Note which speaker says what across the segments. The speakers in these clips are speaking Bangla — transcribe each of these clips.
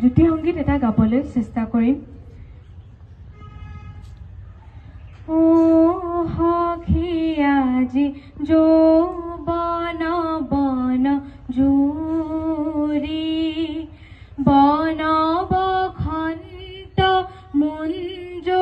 Speaker 1: জ্যোতি সংগীত এটা গাবলৈ চেষ্টা কৰিম। আজি যৌবন বন জুৰি বন বসন্ত মুঞ্জুৰি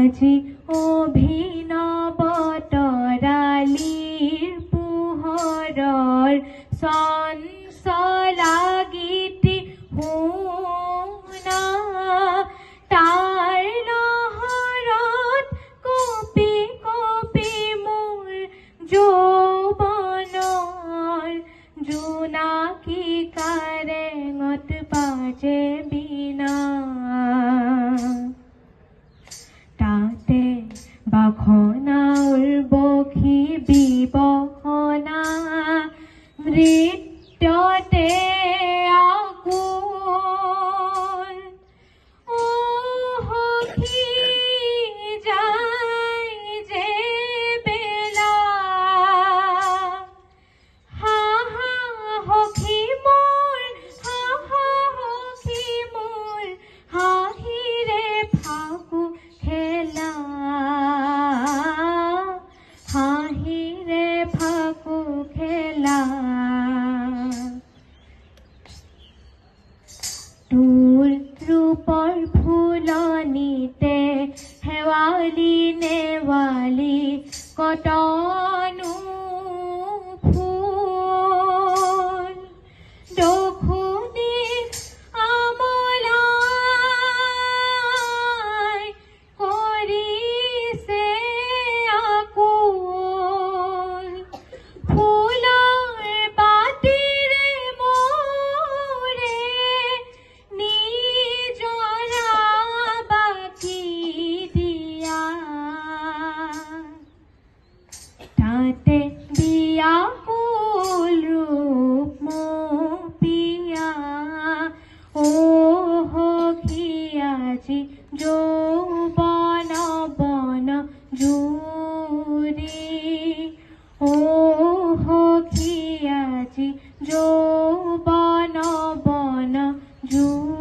Speaker 1: আজি অভিনবতরালির তৰালিৰ পোহৰৰ বাখনাউৰ বখি বিবসনা নৃত্যতে फूलोनी ते हेवाली ने वाली कोटों যৌবন বন জুৰি ও আজি যৌবন বন জুৰি